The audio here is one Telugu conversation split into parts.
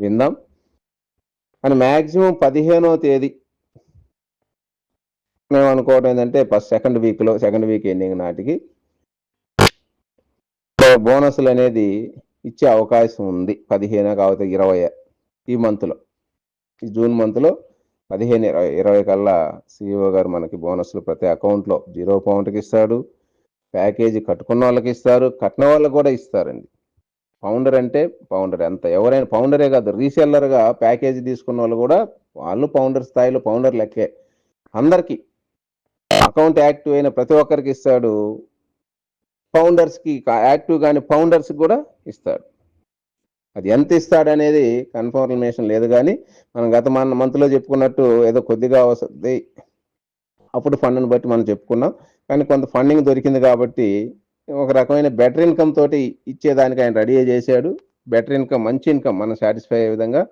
విందాం. అని మ్యాక్సిమం పదిహేనో తేదీ మేము అనుకోవడం ఏంటంటే ఫస్ట్ సెకండ్ వీక్లో సెకండ్ వీక్ ఎండింగ్ నాటికి బోనస్లు అనేది ఇచ్చే అవకాశం ఉంది. పదిహేను కాకపోతే ఇరవై ఈ మంత్లో ఈ జూన్ మంత్లో పదిహేను ఇరవై ఇరవై కల్లా సిఇఓ గారు మనకి బోనస్లు ప్రతి అకౌంట్లో జీరో పాయింట్కి ఇస్తాడు. ప్యాకేజీ కట్టుకున్న వాళ్ళకి ఇస్తారు. కట్టిన వాళ్ళకి కూడా ఇస్తారండి. ఫౌండర్ అంటే ఫౌండర్ ఎంత ఎవరైనా ఫౌండరే కాదు రీసెల్లర్గా ప్యాకేజీ తీసుకున్న వాళ్ళు కూడా వాళ్ళు ఫౌండర్ స్థాయిలో ఫౌండర్ లెక్కే. అందరికీ. అకౌంట్ యాక్టివ్ అయిన ప్రతి ఒక్కరికి ఇస్తాడు. ఫౌండర్స్కి యాక్టివ్ కానీ ఫౌండర్స్కి కూడా ఇస్తాడు. అది ఎంత ఇస్తాడు అనేది కన్ఫర్మేషన్ లేదు కానీ మనం గత మన మంత్లో చెప్పుకున్నట్టు ఏదో కొద్దిగా వస్తుంది అప్పుడు ఫండ్ని బట్టి మనం చెప్పుకున్నాం. కానీ కొంత ఫండింగ్ దొరికింది కాబట్టి ఒక రకమైన బెటర్ ఇన్కమ్ తోటి ఇచ్చేదానికి ఆయన రెడీ చేశాడు. బెటర్ ఇన్కమ్ మంచి ఇన్కమ్ మనం సాటిస్ఫై అయ్యే విధంగా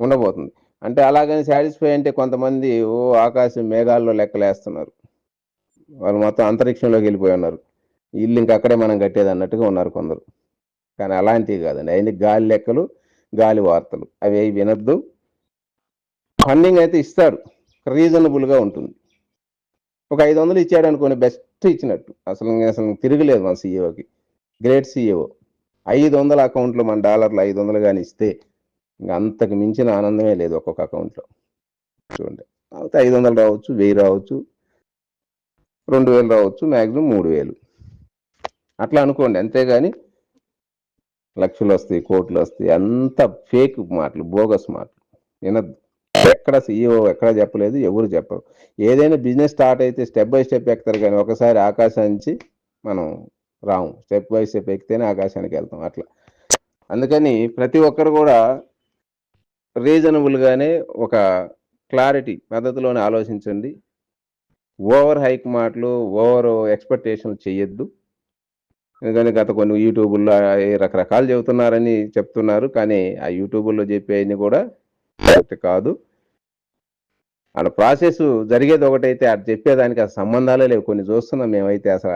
ఉండబోతుంది. అంటే అలాగని సాటిస్ఫై అంటే కొంతమంది ఓ ఆకాశం మేఘాల్లో లెక్కలేస్తున్నారు. వాళ్ళు మొత్తం అంతరిక్షంలోకి వెళ్ళిపోయి ఉన్నారు. ఇల్లు ఇంకా అక్కడే మనం కట్టేది అన్నట్టుగా ఉన్నారు కొందరు. కానీ అలాంటివి కాదండి. అయింది గాలి లెక్కలు గాలి వార్తలు. అవి ఏవి వినొద్దు. ఫండింగ్ అయితే ఇస్తాడు. రీజనబుల్గా ఉంటుంది. ఒక ఐదు వందలు ఇచ్చాడు అనుకోండి బెస్ట్ ఇచ్చినట్టు. అసలు అసలు తిరగలేదు మన సీఈఓకి గ్రేట్ సీఈఓ ఐదు వందల అకౌంట్లో మన డాలర్లు ఐదు వందలు కానీ ఇస్తే ఇంకా అంతకు మించిన ఆనందమే లేదు ఒక్కొక్క అకౌంట్లో చూడండి. అయితే ఐదు వందలు రావచ్చు వెయ్యి రావచ్చు రెండు వేలు రావచ్చు మ్యాక్సిమం మూడు వేలు. అట్లా అనుకోండి అంతేగాని లక్షలు వస్తాయి కోట్లు వస్తాయి అంత ఫేక్ మాటలు బోగస్ మాటలు. వినద్దు. ఎక్కడ సీఈఓ ఎక్కడ చెప్పలేదు ఎవరు చెప్పరు. ఏదైనా బిజినెస్ స్టార్ట్ అయితే స్టెప్ బై స్టెప్ ఎక్కుతారు కానీ ఒకసారి ఆకాశానికి మనం రాము. స్టెప్ బై స్టెప్ ఎక్కితేనే ఆకాశానికి వెళ్తాం అట్లా. అందుకని ప్రతి ఒక్కరు కూడా రీజనబుల్గానే ఒక క్లారిటీ పద్ధతిలోనే ఆలోచించండి. ఓవర్ హైక్ మాటలు ఓవర్ ఎక్స్పెక్టేషన్లు చేయొద్దు ఎందుకంటే గత కొన్ని యూట్యూబుల్లో రకరకాలు చెబుతున్నారని చెప్తున్నారు. కానీ ఆ యూట్యూబుల్లో చెప్పేవన్నీ కూడా కరెక్ట్ కాదు. అక్కడ ప్రాసెస్ జరిగేది ఒకటైతే అటు చెప్పేదానికి ఆ సంబంధాలే లేవు. కొన్ని చూస్తున్నాం మేమైతే అసలు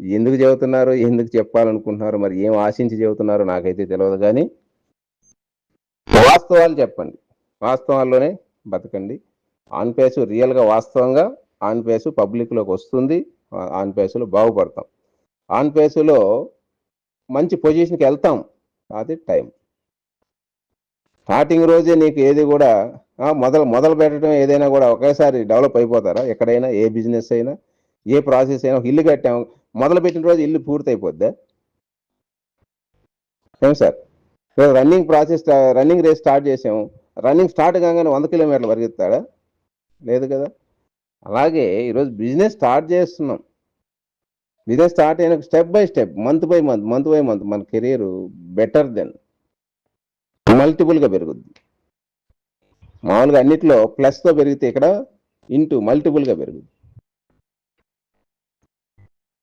ఎందుకు చెబుతున్నారు ఎందుకు చెప్పాలనుకుంటున్నారు మరి ఏం ఆశించి చెబుతున్నారో నాకైతే తెలియదు కానీ వాస్తవాలు చెప్పండి. వాస్తవాల్లోనే బతకండి. ఆన్ పేసు రియల్గా వాస్తవంగా ఆన్ పేసు పబ్లిక్లోకి వస్తుంది. ఆన్ పేసులో బాగుపడతాం. ఆన్ పేసులో మంచి పొజిషన్కి వెళ్తాం. అది టైం. స్టార్టింగ్ రోజే నీకు ఏది కూడా మొదలు మొదలు పెట్టడం ఏదైనా కూడా ఒకేసారి డెవలప్ అయిపోతారా? ఎక్కడైనా ఏ బిజినెస్ అయినా ఏ ప్రాసెస్ అయినా ఇల్లు కట్టాము మొదలు పెట్టిన రోజు ఇల్లు పూర్తి అయిపోద్దా ఏం sir? Running process running race start చేసాము రన్నింగ్ స్టార్ట్ కాగానే వంద కిలోమీటర్లు పరిగెత్తాడా? లేదు కదా? అలాగే ఈరోజు బిజినెస్ స్టార్ట్ చేస్తున్నాం. బిజినెస్ స్టార్ట్ అయిన step by step month by month month by month మన కెరీర్ బెటర్ దెన్. మల్టిపుల్గా పెరుగుద్ది. మామూలుగా అన్నిట్లో ప్లస్తో పెరిగితే ఇక్కడ ఇంటూ మల్టిపుల్గా పెరుగుద్ది.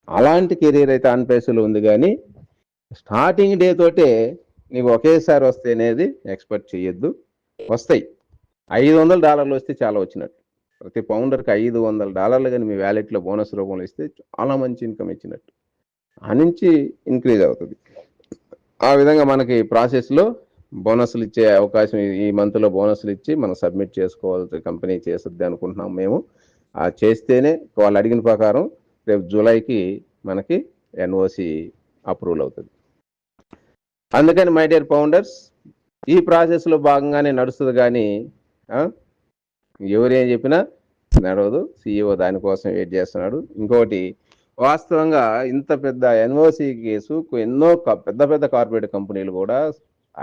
అలాంటి కెరీర్ అయితే ఆన్ పేసులో ఉంది కానీ స్టార్టింగ్ డే తోటే నీకు ఒకేసారి వస్తే అనేది ఎక్స్పెక్ట్ చేయొద్దు. వస్తాయి. ఐదు వందల డాలర్లు వస్తే చాలా వచ్చినట్టు. ప్రతి పౌండర్కి ఐదు వందల డాలర్లు కానీ మీ వ్యాలెట్లో బోనస్ రూపంలో ఇస్తే చాలా మంచి ఇన్కమ్ ఇచ్చినట్టు. ఆ నుంచి ఇంక్రీజ్ అవుతుంది. ఆ విధంగా మనకి ప్రాసెస్లో బోనస్లు ఇచ్చే అవకాశం ఈ- మంత్లో బోనస్లు ఇచ్చి మనం సబ్మిట్ చేసుకోవాల్సి కంపెనీ చేస్తుంది అనుకుంటున్నాం మేము. ఆ చేస్తేనే వాళ్ళు అడిగిన ప్రకారం రేపు జూలైకి మనకి ఎన్ఓసి అప్రూవల్ అవుతుంది. అందుకని మై డియర్ ఫౌండర్స్ ఈ ప్రాసెస్లో భాగంగానే నడుస్తుంది కానీ ఎవరేం చెప్పినా నడవదు. సీఈఓ దానికోసం వెయిట్ చేస్తున్నాడు. ఇంకోటి వాస్తవంగా ఇంత పెద్ద ఎన్ఓసి కేసు ఎన్నో పెద్ద పెద్ద కార్పొరేట్ కంపెనీలు కూడా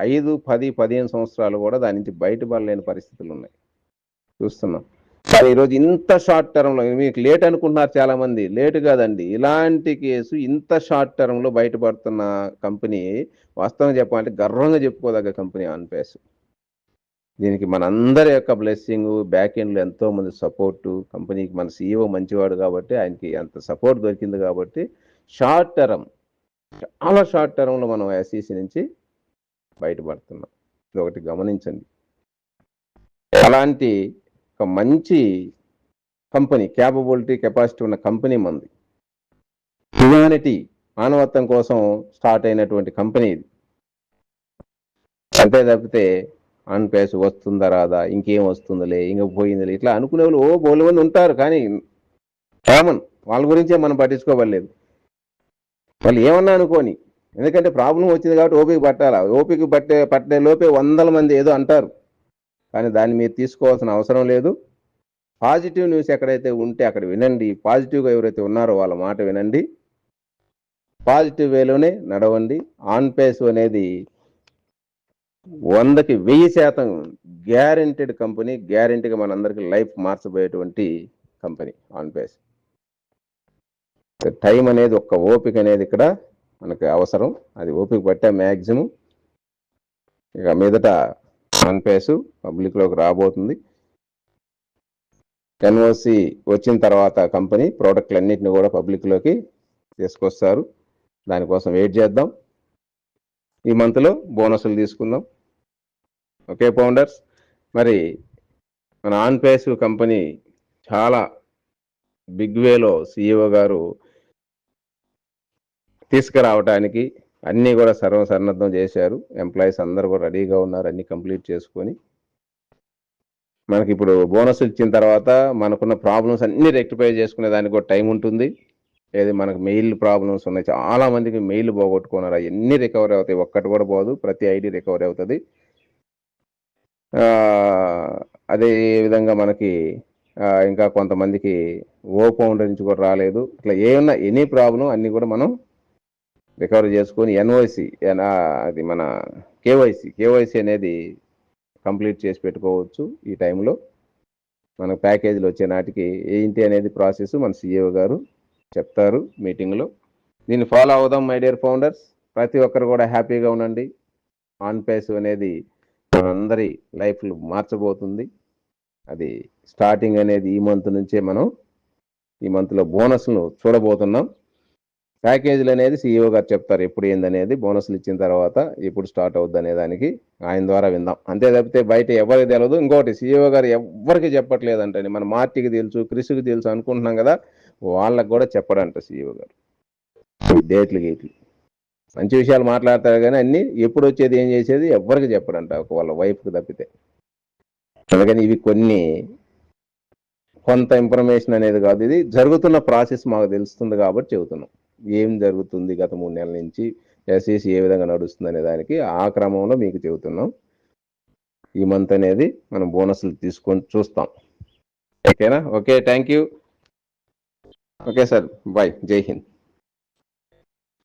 ఐదు పది పదిహేను సంవత్సరాలు కూడా దాని నుంచి బయటపడలేని పరిస్థితులు ఉన్నాయి. చూస్తున్నాం. మరి ఈరోజు ఇంత షార్ట్ టర్మ్లో మీకు లేట్ అనుకుంటున్నారు చాలా మంది లేట్ కాదండి. ఇలాంటి కేసు ఇంత షార్ట్ టర్మ్లో బయటపడుతున్న కంపెనీ వాస్తవంగా చెప్పాలంటే గర్వంగా చెప్పుకోదగ్గ కంపెనీ ఆన్పేస్ దీనికి మనందరి యొక్క బ్లెస్సింగ్ బ్యాక్ ఎండ్లో ఎంతోమంది సపోర్టు కంపెనీకి మన సీఈఓ మంచివాడు కాబట్టి ఆయనకి అంత సపోర్ట్ దొరికింది కాబట్టి షార్ట్ టర్మ్ చాలా షార్ట్ టర్మ్లో మనం ఎస్ఈసి నుంచి బయటపడుతున్నాం. ఇది ఒకటి గమనించండి. అలాంటి ఒక మంచి కంపెనీ క్యాపబిలిటీ కెపాసిటీ ఉన్న కంపెనీ మంది. హ్యుమానిటీ మానవత్వం కోసం స్టార్ట్ అయినటువంటి కంపెనీ ఇది. అంతే తప్పితే ఆన్ పేస్ వస్తుందా రాదా? ఇంకేం వస్తుందిలే? ఇంక పోయిందిలే? ఇట్లా అనుకునే వాళ్ళు ఓ బోలు మంది ఉంటారు కానీ కామన్. వాళ్ళ గురించే మనం పట్టించుకోవలేదు వాళ్ళు ఏమన్నా అనుకోని ఎందుకంటే ప్రాబ్లం వచ్చింది కాబట్టి ఓపిక పట్టాలి? ఓపిక పట్టే పట్టే లోపే వందల మంది ఏదో అంటారు. కానీ దాన్ని మీరు తీసుకోవాల్సిన అవసరం లేదు. పాజిటివ్ న్యూస్ ఎక్కడైతే ఉంటే అక్కడ వినండి. పాజిటివ్గా ఎవరైతే ఉన్నారో వాళ్ళ మాట వినండి. పాజిటివ్ వేలోనే నడవండి. ఆన్ పేస్ అనేది వందకి వెయ్యి శాతం గ్యారెంటెడ్ కంపెనీ గ్యారెంటీగా మనందరికీ లైఫ్ మార్చబోయేటువంటి కంపెనీ ఆన్ పేస్. టైం అనేది ఒక్క ఓపిక అనేది ఇక్కడ మనకి అవసరం. అది ఓపిక పట్టే మ్యాక్సిమం ఇక మీదట వన్ పేస్ పబ్లిక్లోకి రాబోతుంది. ఎన్ఓసి వచ్చిన తర్వాత కంపెనీ ప్రోడక్ట్లు అన్నిటిని కూడా పబ్లిక్లోకి తీసుకొస్తారు. దానికోసం వెయిట్ చేద్దాం. ఈ మంత్లో బోనస్లు తీసుకుందాం. Okay founders? మరి మన ఆన్ పేసు కంపెనీ చాలా బిగ్ వేలో సిఇఓ గారు తీసుకురావడానికి అన్నీ కూడా సర్వసన్నద్ధం చేశారు. ఎంప్లాయీస్ అందరూ కూడా రెడీగా ఉన్నారు అన్నీ కంప్లీట్ చేసుకొని. మనకి ఇప్పుడు బోనస్ ఇచ్చిన తర్వాత మనకున్న ప్రాబ్లమ్స్ అన్ని రెక్టిఫై చేసుకునే దానికి కూడా టైం ఉంటుంది. ఏది మనకు మెయిల్ ప్రాబ్లమ్స్ ఉన్నాయి చాలా మందికి మెయిల్ పోగొట్టుకున్నారు. అవన్నీ రికవరీ అవుతాయి. ఒక్కటి కూడా పోదు ప్రతి ఐడి రికవరీ అవుతుంది. అదే విధంగా మనకి ఇంకా కొంతమందికి ఓ ఫౌండర్ నుంచి కూడా రాలేదు. ఇట్లా ఏమన్నా ఎనీ ప్రాబ్లం అన్నీ కూడా మనం రికవర్ చేసుకొని ఎన్ఓసి అది మన కేవైసీ కేవైసీ అనేది కంప్లీట్ చేసి పెట్టుకోవచ్చు ఈ టైంలో. మన ప్యాకేజీలు వచ్చే నాటికి ఏంటి అనేది ప్రాసెస్ మన సిఇఓ గారు చెప్తారు మీటింగ్లో. దీన్ని ఫాలో అవుదాం మై డియర్ ఫౌండర్స్ ప్రతి ఒక్కరు కూడా హ్యాపీగా ఉండండి. ఆన్ పేస్ అనేది మనందరి లైఫ్లు మార్చబోతుంది. అది స్టార్టింగ్ అనేది ఈ మంత్ నుంచే మనం ఈ మంత్లో బోనస్ను చూడబోతున్నాం. ప్యాకేజీలు అనేది సీఈఓ గారు చెప్తారు ఎప్పుడు ఏందనేది బోనస్లు ఇచ్చిన తర్వాత ఎప్పుడు స్టార్ట్ అవుద్ది అనే దానికి ఆయన ద్వారా విందాం. అంతే తప్పితే బయట ఎవరికి తెలియదు ఇంకోటి సీఈఓ గారు ఎవరికి చెప్పట్లేదంటండి. మన మార్టికి తెలుసు క్రిస్కి తెలుసు అనుకుంటున్నాం కదా వాళ్ళకు కూడా చెప్పడంట సీఈఓ గారు. డేట్లు గేట్లు. మంచి విషయాలు మాట్లాడతారు కానీ అన్ని ఎప్పుడు వచ్చేది ఏం చేసేది ఎవరికి చెప్పడంట. ఒక వాళ్ళ వైఫ్కి తప్పితే. అందుకని ఇవి కొన్ని కొంత ఇన్ఫర్మేషన్ అనేది కాదు. ఇది జరుగుతున్న ప్రాసెస్ మాకు తెలుస్తుంది కాబట్టి చెబుతున్నాం. ఏం జరుగుతుంది గత మూడు నెలల నుంచి ఎస్ఈసి ఏ విధంగా నడుస్తుంది అనే దానికి ఆ క్రమంలో మీకు చెబుతున్నాం. ఈ మంత్ అనేది మనం బోనస్లు తీసుకొని చూస్తాం. ఓకేనా? Okay thank you. Okay sir bye. జై హింద్.